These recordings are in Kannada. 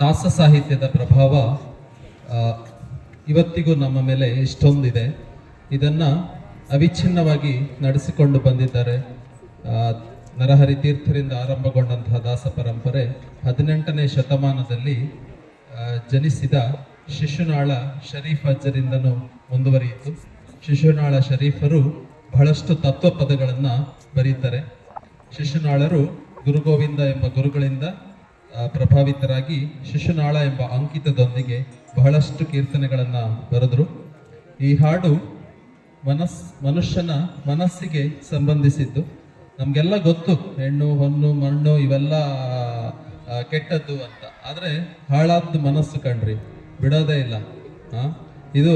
ದಾಸ ಸಾಹಿತ್ಯದ ಪ್ರಭಾವ ಇವತ್ತಿಗೂ ನಮ್ಮ ಮೇಲೆ ಇಷ್ಟೊಂದಿದೆ. ಇದನ್ನು ಅವಿಚ್ಛಿನ್ನವಾಗಿ ನಡೆಸಿಕೊಂಡು ಬಂದಿದ್ದಾರೆ ನರಹರಿ ತೀರ್ಥರಿಂದ ಆರಂಭಗೊಂಡಂತಹ ದಾಸ ಪರಂಪರೆ ಹದಿನೆಂಟನೇ ಶತಮಾನದಲ್ಲಿ ಜನಿಸಿದ ಶಿಶುನಾಳ ಶರೀಫ್ ಅಜ್ಜರಿಂದನೂ ಮುಂದುವರಿಯಿತು. ಶಿಶುನಾಳ ಶರೀಫರು ಬಹಳಷ್ಟು ತತ್ವ ಪದಗಳನ್ನು ಬರೀತಾರೆ. ಶಿಶುನಾಳರು ಗುರುಗೋವಿಂದ ಎಂಬ ಗುರುಗಳಿಂದ ಪ್ರಭಾವಿತರಾಗಿ ಶಿಶುನಾಳ ಎಂಬ ಅಂಕಿತದೊಂದಿಗೆ ಬಹಳಷ್ಟು ಕೀರ್ತನೆಗಳನ್ನು ಬರೆದರು. ಈ ಹಾಡು ಮನಸ್, ಮನುಷ್ಯನ ಮನಸ್ಸಿಗೆ ಸಂಬಂಧಿಸಿದ್ದು. ನಮಗೆಲ್ಲ ಗೊತ್ತು, ಹೆಣ್ಣು, ಹೊನ್ನು, ಮಣ್ಣು ಇವೆಲ್ಲ ಕೆಟ್ಟದ್ದು ಅಂತ. ಆದರೆ ಹಾಳಾದ ಮನಸ್ಸು ಕಣ್ರಿ, ಬಿಡೋದೇ ಇಲ್ಲ? ಇದು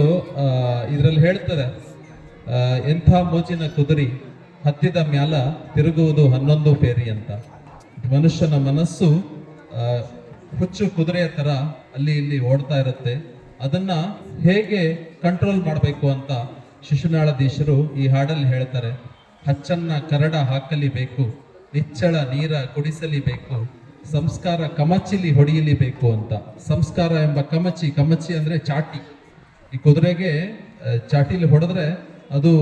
ಇದರಲ್ಲಿ ಹೇಳ್ತಾರೆ ಎಂಥ ಮೋಜಿನ ಕುದುರಿ ಹತ್ತಿದ ಮ್ಯಾಲ ತಿರುಗುವುದು ಹನ್ನೊಂದು ಪೇರಿ ಅಂತ. ಮನುಷ್ಯನ ಮನಸ್ಸು ಹುಚ್ಚು ಕುದುರೆಯ ಥರ ಅಲ್ಲಿ ಇಲ್ಲಿ ಓಡ್ತಾ ಇರುತ್ತೆ. ಅದನ್ನ ಹೇಗೆ ಕಂಟ್ರೋಲ್ ಮಾಡಬೇಕು ಅಂತ ಶಿಶುನಾಳಧೀಶರು ಈ ಹಾಡಲ್ಲಿ ಹೇಳ್ತಾರೆ. ಹಚ್ಚನ್ನ ಕರಡ ಹಾಕಲಿಬೇಕು, ನಿಚ್ಚಳ ನೀರ ಕುಡಿಸಲಿಬೇಕು, ಸಂಸ್ಕಾರ ಕಮಚಿಲಿ ಹೊಡೆಯಲಿಬೇಕು ಅಂತ. ಸಂಸ್ಕಾರ ಎಂಬ ಕಮಚಿ ಕಮಚಿ ಅಂದ್ರೆ ಚಾಟಿ. ಈ ಕುದುರೆಗೆ ಚಾಟಿಲಿ ಹೊಡೆದ್ರೆ ಅದು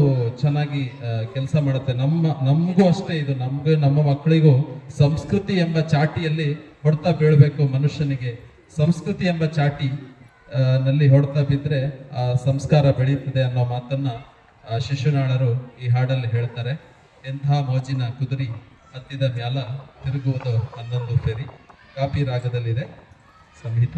ಚೆನ್ನಾಗಿ ಕೆಲಸ ಮಾಡುತ್ತೆ. ನಮ್ಮ, ನಮಗೂ ಅಷ್ಟೇ ಇದು. ನಮಗೆ, ನಮ್ಮ ಮಕ್ಕಳಿಗೂ ಸಂಸ್ಕೃತಿ ಎಂಬ ಚಾಟಿಯಲ್ಲಿ ಹೊಡ್ತಾ ಬೀಳಬೇಕು ಮನುಷ್ಯನಿಗೆ. ಸಂಸ್ಕೃತಿ ಎಂಬ ಚಾಟಿ ನಲ್ಲಿ ಹೊಡ್ತಾ ಬಿದ್ದರೆ ಆ ಸಂಸ್ಕಾರ ಬೆಳೀತದೆ ಅನ್ನೋ ಮಾತನ್ನ ಶಿಶುನಾಳರು ಈ ಹಾಡಲ್ಲಿ ಹೇಳ್ತಾರೆ. ಎಂಥ ಮೋಜಿನ ಕುದುರಿ ಹತ್ತಿದ ಮ್ಯಾಲ ತಿರುಗುವುದು ಹನ್ನೊಂದು ಫೆರಿ. ಕಾಪಿ ರಾಗದಲ್ಲಿದೆ. ಸಂಹಿತ.